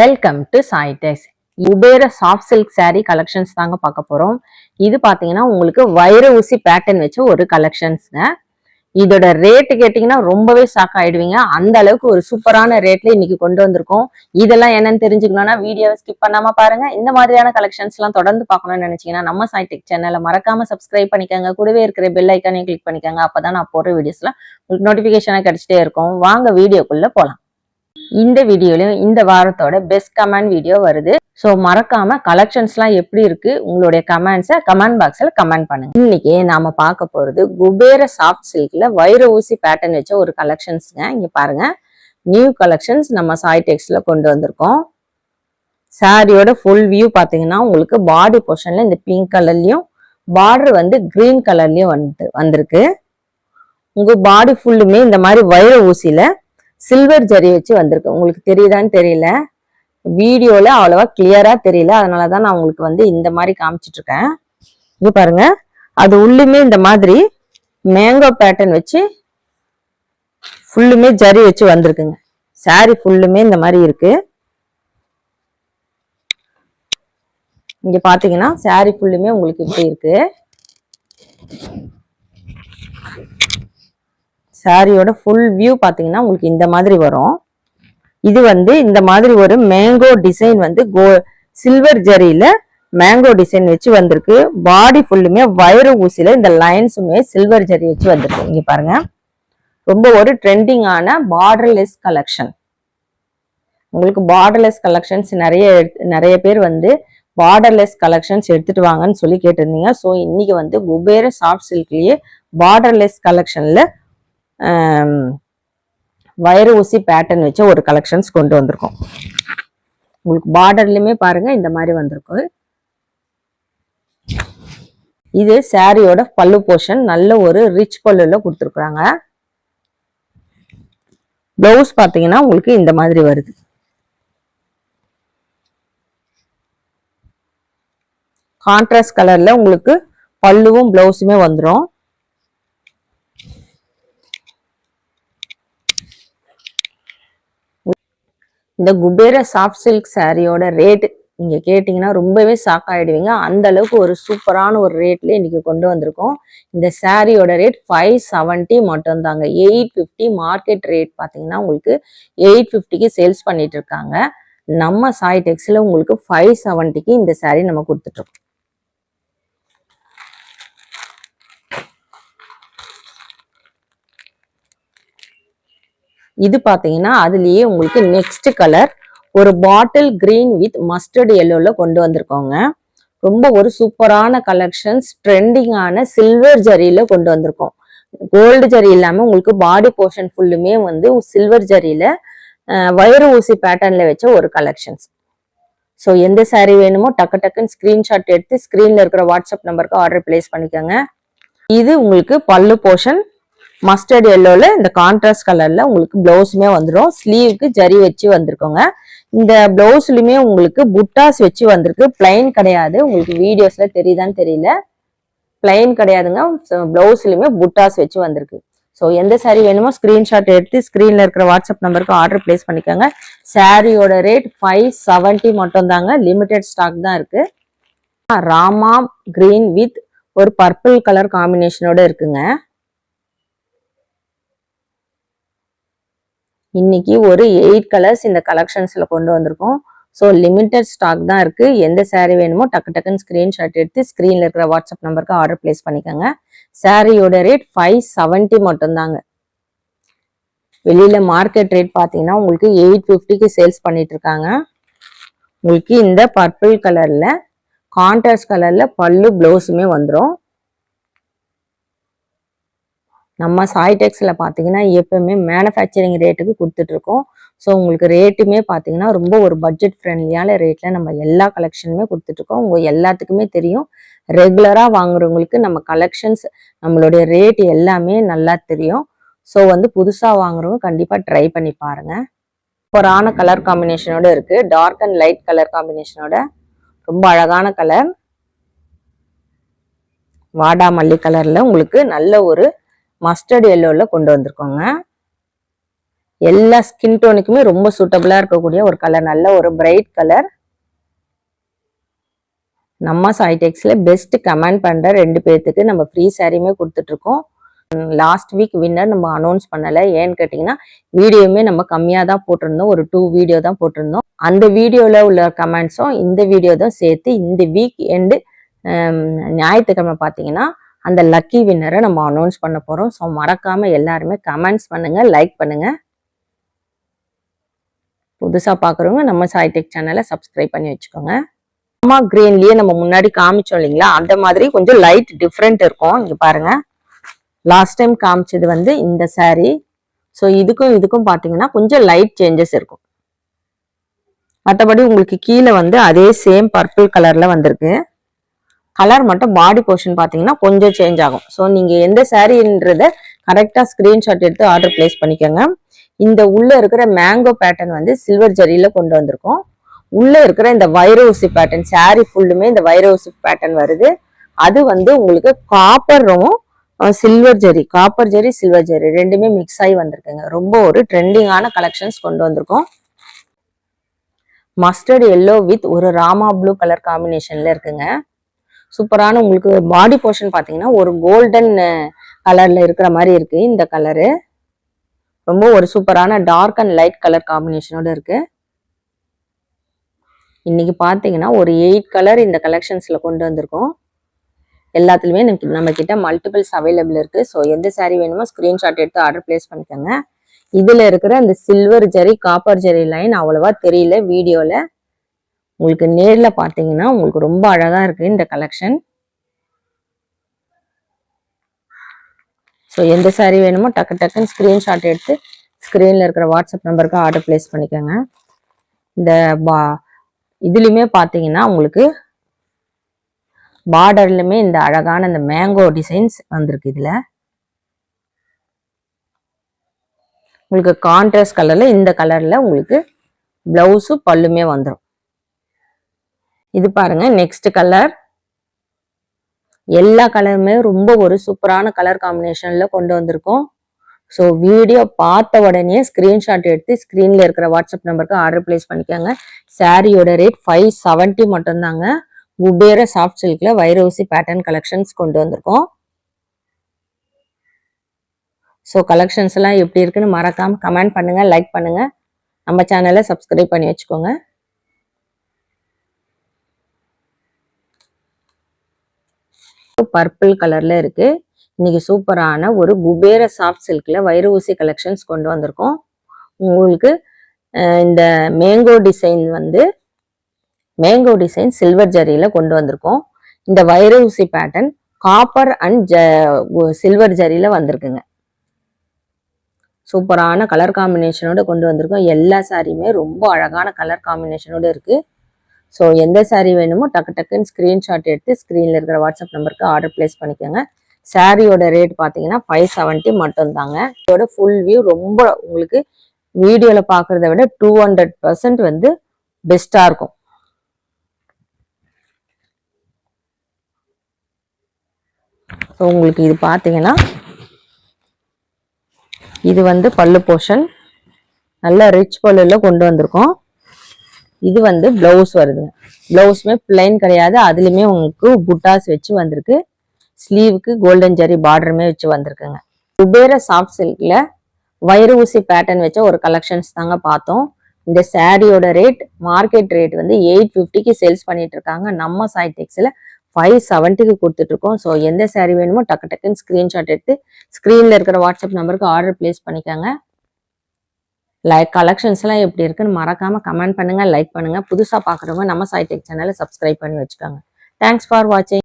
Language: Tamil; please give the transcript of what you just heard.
வெல்கம் டு சாய்டெக்ஸ் உபேர சாஃப்ட் சில்க் saree கலெக்ஷன்ஸ் தாங்க பார்க்க போறோம். இது பாத்தீங்கன்னா உங்களுக்கு வைர ஊசி பேட்டர்ன் வச்ச ஒரு கலெக்ஷன்ஸ்ங்க இதோட ரேட்டு கேட்டிங்கன்னா ரொம்பவே ஷாக் ஆயிடுவீங்க. அந்த அளவுக்கு ஒரு சூப்பரான ரேட்ல இன்னைக்கு கொண்டு வந்திருக்கோம். இதெல்லாம் என்னன்னு தெரிஞ்சுக்கணும்னா வீடியோவை ஸ்கிப் பண்ணாம பாருங்க. இந்த மாதிரியான கலெக்ஷன்ஸ் எல்லாம் தொடர்ந்து பார்க்கணும்னு நினைச்சீங்கன்னா நம்ம சாய்டெக் சேனலை மறக்காம சப்ஸ்கிரைப் பண்ணிக்கோங்க. கூடவே இருக்கிற பெல் ஐக்கானையும் கிளிக் பண்ணிக்கோங்க. அப்பதான் நான் போடுற வீடியோஸ்லாம் உங்களுக்கு நோட்டிபிகேஷனா கிடைச்சிட்டே இருக்கும். வாங்க வீடியோக்குள்ள போலாம். இந்த வீடியோலையும் இந்த வாரத்தோட பெஸ்ட் கமெண்ட் வீடியோ வருது. ஸோ மறக்காம கலெக்ஷன்ஸ்லாம் எப்படி இருக்கு? உங்களுடைய கமெண்ட்ஸை கமெண்ட் பாக்ஸில் கமெண்ட் பண்ணுங்க. இன்னைக்கு நாம பார்க்க போறது குபேர சாஃப்ட் சில்க்ல வைர ஊசி பேட்டர்ன் வச்ச ஒரு கலெக்ஷன்ஸ்ங்க இங்க பாருங்க. நியூ கலெக்ஷன்ஸ் நம்ம சாய் டெக்ஸ்ல கொண்டு வந்திருக்கோம். சாரியோட ஃபுல் வியூ பார்த்தீங்கன்னா உங்களுக்கு பாடி போர்ஷன்ல இந்த பிங்க் கலர்லயும் பார்டர் வந்து கிரீன் கலர்லயும் வந்து வந்திருக்கு. உங்க பாடி ஃபுல்லுமே இந்த மாதிரி வைர ஊசியில சில்வர் ஜரி வச்சு வந்திருக்கு. உங்களுக்கு தெரியுதான்னு தெரியல. வீடியோவில் அவ்வளவா கிளியராக தெரியல. அதனால தான் நான் உங்களுக்கு வந்து இந்த மாதிரி காமிச்சிட்ருக்கேன். இருக்கேன் இங்க பாருங்க. அது உள்ளுமே இந்த மாதிரி மேங்கோ பேட்டர்ன் வச்சு ஃபுல்லுமே ஜரி வச்சு வந்திருக்குங்க. சாரி ஃபுல்லுமே இந்த மாதிரி இருக்கு. இங்க பாத்தீங்கன்னா சாரி ஃபுல்லுமே உங்களுக்கு இப்படி இருக்கு. சாரியோட ஃபுல் வியூ பார்த்தீங்கன்னா உங்களுக்கு இந்த மாதிரி வரும். இது வந்து இந்த மாதிரி ஒரு மேங்கோ டிசைன் வந்து கோ சில்வர் ஜரியில மேங்கோ டிசைன் வச்சு வந்திருக்கு. பாடி ஃபுல்லுமே வைர ஊசியில இந்த லைன்ஸுமே சில்வர் ஜரி வச்சு வந்திருக்கு. இங்க பாருங்க. ரொம்ப ஒரு ட்ரெண்டிங்கான பார்டர்லெஸ் கலெக்ஷன் உங்களுக்கு பார்டர்லெஸ் கலெக்ஷன்ஸ் நிறைய எடுத்து- நிறைய பேர் வந்து பார்டர்லெஸ் கலெக்ஷன்ஸ் எடுத்துட்டு வாங்கன்னு சொல்லி கேட்டிருந்தீங்க. ஸோ இன்னைக்கு வந்து குபேர சாஃப்ட் சில்க்லயே பார்டர்லெஸ் கலெக்ஷன்ல வயறு ஊசி பேட்டர்ன் வச்ச ஒரு கலெக்ஷன்ஸ் கொண்டு வந்திருக்கோம். உங்களுக்கு பார்டர்லையுமே பாருங்க இந்த மாதிரி வந்திருக்கு. இது சாரியோட பல்லு போர்ஷன் நல்ல ஒரு ரிச் பல்லுல கொடுத்துருக்குறாங்க. பிளவுஸ் பார்த்தீங்கன்னா உங்களுக்கு இந்த மாதிரி வருது. கான்ட்ராஸ்ட் கலர்ல உங்களுக்கு பல்லுவும் பிளவுஸுமே வந்துடும் இந்த குபேர சாஃப்ட் சில்க் சாரியோட ரேட் நீங்க கேட்டீங்கன்னா ரொம்பவே ஷாக் ஆயிடுவீங்க. அந்த அளவுக்கு ஒரு சூப்பரான ஒரு ரேட்ல இன்னைக்கு கொண்டு வந்திருக்கோம். இந்த சாரியோட ரேட் ஃபைவ் செவன்ட்டி மட்டும் தாங்க எயிட் ஃபிஃப்டி மார்க்கெட் ரேட் பாத்தீங்கன்னா உங்களுக்கு எயிட் ஃபிஃப்டிக்கு சேல்ஸ் பண்ணிட்டு இருக்காங்க. நம்ம சாய் டெக்ஸ்ல உங்களுக்கு ஃபைவ் செவன்ட்டிக்கு இந்த saree நம்ம கொடுத்துட்டு இது பார்த்தீங்கன்னா அதுலேயே உங்களுக்கு நெக்ஸ்ட் கலர் ஒரு பாட்டில் கிரீன் வித் மஸ்டர்ட் எல்லோவில் கொண்டு வந்திருக்கோங்க. ரொம்ப ஒரு சூப்பரான கலெக்ஷன்ஸ் ட்ரெண்டிங்கான சில்வர் ஜரியில் கொண்டு வந்திருக்கோம். கோல்டு ஜரி இல்லாமல் உங்களுக்கு பாடி போர்ஷன் ஃபுல்லுமே வந்து சில்வர் ஜரியில் வயிறு வைர ஊசி பேட்டர்னில் வச்ச ஒரு கலெக்ஷன்ஸ் ஸோ எந்த சாரீ வேணுமோ டக்கு டக்குன்னு ஸ்க்ரீன்ஷாட் எடுத்து ஸ்க்ரீனில் இருக்கிற வாட்ஸ்அப் நம்பருக்கு ஆர்டர் பிளேஸ் பண்ணிக்கோங்க. இது உங்களுக்கு பல்லு போர்ஷன் மஸ்டர்ட் எல்லோவில் இந்த கான்ட்ராஸ்ட் கலரில் உங்களுக்கு ப்ளவுஸுமே வந்துடும் ஸ்லீவுக்கு ஜரி வச்சு வந்திருக்கோங்க. இந்த ப்ளவுஸ்லையுமே உங்களுக்கு புட்டாஸ் வச்சு வந்திருக்கு. பிளைன் கிடையாது. உங்களுக்கு வீடியோஸில் தெரியுதான்னு தெரியல. பிளைன் கிடையாதுங்க. ப்ளவுஸ்லையுமே புட்டாஸ் வச்சு வந்திருக்கு. ஸோ எந்த சாரீ வேணுமோ ஸ்க்ரீன்ஷாட் எடுத்து ஸ்க்ரீனில் இருக்கிற வாட்ஸ்அப் நம்பருக்கு ஆர்டர் பிளேஸ் பண்ணிக்கோங்க. சாரியோட ரேட் ஃபைவ் செவன்ட்டி மட்டும் தாங்க லிமிடெட் ஸ்டாக் தான் இருக்குது ராமா கிரீன் வித் ஒரு பர்பிள் கலர் காம்பினேஷனோட இருக்குங்க. இன்னைக்கு ஒரு எயிட் கலர்ஸ் இந்த கலெக்ஷன்ஸ்ல கொண்டு வந்திருக்கோம். ஸோ லிமிட்டட் ஸ்டாக் தான் இருக்கு. எந்த சாரீ வேணுமோ டக்கு டக்குன்னு ஸ்கிரீன்ஷாட் எடுத்து ஸ்க்ரீனில் இருக்கிற வாட்ஸ்அப் நம்பருக்கு ஆர்டர் பிளேஸ் பண்ணிக்கோங்க. சாரியோட ரேட் ஃபைவ் செவன்ட்டி மட்டும்தாங்க. வெளியில மார்க்கெட் ரேட் பார்த்தீங்கன்னா உங்களுக்கு எயிட் ஃபிஃப்டிக்கு சேல்ஸ் பண்ணிட்டு இருக்காங்க. உங்களுக்கு இந்த பர்பிள் கலர்ல கான்ட்ராஸ்ட் கலர்ல பல்லு பிளவுஸுமே வந்துடும் நம்ம சாய்டெக்ஸில் பார்த்தீங்கன்னா எப்பவுமே மேனுஃபேக்சரிங் ரேட்டுக்கு கொடுத்துட்ருக்கோம். ஸோ உங்களுக்கு ரேட்டுமே பார்த்தீங்கன்னா ரொம்ப ஒரு பட்ஜெட் ஃப்ரெண்ட்லியான ரேட்டில் நம்ம எல்லா கலெக்ஷனுமே கொடுத்துட்ருக்கோம். உங்கள் எல்லாத்துக்குமே தெரியும். ரெகுலராக வாங்குறவங்களுக்கு நம்ம கலெக்ஷன்ஸ் நம்மளுடைய ரேட் எல்லாமே நல்லா தெரியும். ஸோ வந்து புதுசாக வாங்குறவங்க கண்டிப்பாக ட்ரை பண்ணி பாருங்கள் சூப்பரான கலர் காம்பினேஷனோட இருக்கு. டார்க் அண்ட் லைட் கலர் காம்பினேஷனோட ரொம்ப அழகான கலர் வாடாமல்லி கலர்ல உங்களுக்கு நல்ல ஒரு மஸ்டர்ட் எல்லோவில் கொண்டு வந்திருக்கோங்க. எல்லா ஸ்கின் டோனுக்குமே ரொம்ப சூட்டபுளாக இருக்கக்கூடிய ஒரு கலர் நல்ல ஒரு பிரைட் கலர் நம்ம சாய்டெக்ஸில் பெஸ்ட் கமெண்ட் பண்ணுற ரெண்டு பேர்த்துக்கு நம்ம ஃப்ரீ சாரியுமே கொடுத்துட்ருக்கோம். லாஸ்ட் வீக் வின்னர் நம்ம அனௌன்ஸ் பண்ணலை. ஏன்னு கேட்டிங்கன்னா வீடியோவுமே நம்ம கம்மியாக தான் போட்டிருந்தோம். ஒரு டூ வீடியோ தான் போட்டிருந்தோம். அந்த வீடியோவில் உள்ள கமெண்ட்ஸும் இந்த வீடியோ தான் சேர்த்து இந்த வீக் எண்டு ஞாயிற்றுக்கிழமை பார்த்தீங்கன்னா அந்த லக்கி வின்னரை நம்ம அனௌன்ஸ் பண்ண போகிறோம் ஸோ மறக்காமல் எல்லாருமே கமெண்ட்ஸ் பண்ணுங்கள் லைக் பண்ணுங்கள் புதுசாக பார்க்குறவங்க நம்ம சாய்டெக் சேனலை சப்ஸ்கிரைப் பண்ணி வச்சுக்கோங்க. அம்மா கிரீன்லேயே நம்ம முன்னாடி காமிச்சோம் இல்லைங்களா? அந்த மாதிரி கொஞ்சம் லைட் டிஃப்ரெண்ட் இருக்கும். இங்கே பாருங்கள் லாஸ்ட் டைம் காமிச்சது வந்து இந்த சாரீ ஸோ இதுக்கும் இதுக்கும் பார்த்தீங்கன்னா கொஞ்சம் லைட் சேஞ்சஸ் இருக்கும். மற்றபடி உங்களுக்கு கீழே வந்து அதே சேம் பர்பிள் கலரில் வந்திருக்கு. கலர் மட்டும் பாடி போர்ஷன் பார்த்தீங்கன்னா கொஞ்சம் சேஞ்ச் ஆகும். ஸோ நீங்கள் எந்த சாரீன்றத கரெக்டாக ஸ்க்ரீன்ஷாட் எடுத்து ஆர்டர் பிளேஸ் பண்ணிக்கோங்க. இந்த உள்ளே இருக்கிற மேங்கோ பேட்டர்ன் வந்து சில்வர் ஜரியில் கொண்டு வந்திருக்கோம். உள்ளே இருக்கிற இந்த வைரோசி பேட்டர்ன் சாரீ ஃபுல்லுமே இந்த வைரோசி பேட்டர்ன் வருது. அது வந்து உங்களுக்கு காப்பரும் silver zari copper zari silver zari ரெண்டுமே மிக்ஸ் ஆகி வந்திருக்குங்க. ரொம்ப ஒரு ட்ரெண்டிங்கான கலெக்ஷன்ஸ் கொண்டு வந்திருக்கோம். மஸ்டர்ட் எல்லோ வித் ஒரு ராமா ப்ளூ கலர் காம்பினேஷன்ல இருக்குங்க. சூப்பரான உங்களுக்கு பாடி போர்ஷன் பார்த்தீங்கன்னா ஒரு கோல்டன் கலரில் இருக்கிற மாதிரி இருக்குது இந்த கலரு ரொம்ப ஒரு சூப்பரான டார்க் அண்ட் லைட் கலர் காம்பினேஷனோட இருக்குது இன்னைக்கு பார்த்தீங்கன்னா ஒரு எயிட் கலர் இந்த கலெக்ஷன்ஸில் கொண்டு வந்திருக்கோம். எல்லாத்துலேயுமே நமக்கு நம்ம கிட்ட மல்டிபிள்ஸ் அவைலபிள் இருக்குது ஸோ எந்த சாரீ வேணுமோ ஸ்க்ரீன்ஷாட் எடுத்து ஆர்டர் பிளேஸ் பண்ணிக்கோங்க. இதில் இருக்கிற அந்த silver zari copper zari line அவ்வளோவா தெரியல வீடியோவில் உங்களுக்கு நேரில் பார்த்தீங்கன்னா உங்களுக்கு ரொம்ப அழகாக இருக்குது இந்த கலெக்ஷன் ஸோ எந்த saree வேணுமோ டக்கு டக்குன்னு ஸ்க்ரீன்ஷாட் எடுத்து ஸ்க்ரீனில் இருக்கிற வாட்ஸ்அப் நம்பருக்கு ஆர்டர் பிளேஸ் பண்ணிக்கோங்க. இந்த பா இதுலேயுமே பார்த்தீங்கன்னா உங்களுக்கு பார்டர்லையுமே இந்த அழகான இந்த மேங்கோ டிசைன்ஸ் வந்திருக்கு இதில். உங்களுக்கு கான்ட்ராஸ்ட் கலரில் இந்த கலரில் உங்களுக்கு ப்ளவுஸும் பல்லுமே வந்துடும் இது பாருங்க நெக்ஸ்ட் கலர் எல்லா கலருமே ரொம்ப ஒரு சூப்பரான கலர் காம்பினேஷன்ல கொண்டு வந்திருக்கோம். ஸோ வீடியோ பார்த்த உடனே ஸ்க்ரீன்ஷாட் எடுத்து ஸ்க்ரீன்ல இருக்கிற வாட்ஸ்அப் நம்பருக்கு ஆர்டர் பிளேஸ் பண்ணிக்கோங்க. சாரியோட ரேட் ஃபைவ் செவன்ட்டி மட்டும்தாங்க. குபேர சாஃப்ட் சில்க்ல வைரோசி பேட்டர்ன் கலெக்ஷன்ஸ் கொண்டு வந்திருக்கோம். ஸோ கலெக்ஷன்ஸ் எல்லாம் எப்படி இருக்குன்னு மறக்காம கமெண்ட் பண்ணுங்க லைக் பண்ணுங்க. நம்ம சேனலை சப்ஸ்கிரைப் பண்ணி வச்சுக்கோங்க. பர்பிள் கலர்ல இருக்கு. இன்னைக்கு சூப்பரான ஒரு குபேர சாஃப்ட் சில்க்ல வைரூசி கலெக்ஷன்ஸ் கொண்டு வந்திருக்கோம். உங்களுக்கு இந்த மேங்கோ டிசைன் வந்து மேங்கோ டிசைன் சில்வர் ஜரியில கொண்டு வந்திருக்கோம். இந்த வைரூசி பேட்டர்ன் காப்பர் அண்ட் ஜ சில்வர் ஜரியில வந்திருக்குங்க. சூப்பரான கலர் காம்பினேஷனோட கொண்டு வந்திருக்கோம். எல்லா சாரியுமே ரொம்ப அழகான கலர் காம்பினேஷனோட இருக்கு. ஸோ எந்த சாரீ வேணுமோ டக்கு டக்குன்னு ஸ்க்ரீன்ஷாட் எடுத்து ஸ்க்ரீனில் இருக்கிற வாட்ஸ்அப் நம்பருக்கு ஆர்டர் பிளேஸ் பண்ணிக்கோங்க. சாரியோட ரேட் பார்த்தீங்கன்னா ஃபைவ் செவன்ட்டி மட்டும்தாங்க. இதோட ஃபுல் வியூ ரொம்ப உங்களுக்கு வீடியோவில் பார்க்குறத விட டூ ஹண்ட்ரட் பர்சன்ட் வந்து பெஸ்ட்டாக இருக்கும். ஸோ உங்களுக்கு இது பார்த்தீங்கன்னா இது வந்து பல்லு போர்ஷன் நல்ல ரிச் பல்லுல கொண்டு வந்திருக்கோம். இது வந்து பிளவுஸ் வருதுங்க. பிளவுஸுமே பிளைன் கிடையாது. அதுலேயுமே உங்களுக்கு புட்டாஸ் வச்சு வந்திருக்கு. ஸ்லீவுக்கு கோல்டன் ஜரி பார்டருமே வச்சு வந்திருக்குங்க. குபேர சாஃப்ட் சில்கில் வயிறு ஊசி பேட்டர்ன் வச்ச ஒரு கலெக்ஷன்ஸ் தாங்க பார்த்தோம். இந்த சாரியோட ரேட் மார்க்கெட் ரேட் வந்து எயிட் ஃபிஃப்டிக்கு சேல்ஸ் பண்ணிட்டு இருக்காங்க நம்ம சாய் ஃபைவ் செவன்ட்டிக்கு கொடுத்துட்டு இருக்கோம் ஸோ எந்த saree வேணுமோ டக்கு டக்குன்னு ஸ்க்ரீன்ஷாட் எடுத்து ஸ்க்ரீனில் இருக்கிற வாட்ஸ்அப் நம்பருக்கு ஆர்டர் பிளேஸ் பண்ணிக்கோங்க. லைக் கலெக்ஷன்ஸ் எல்லாம் எப்படி இருக்குன்னு மறக்காம கமெண்ட் பண்ணுங்க லைக் பண்ணுங்க. புதுசா பாக்குறவங்க நம்ம சாய் சேனலை சப்ஸ்கிரைப் பண்ணி வச்சுக்கோங்க. தேங்க்ஸ் ஃபார் வாட்சிங்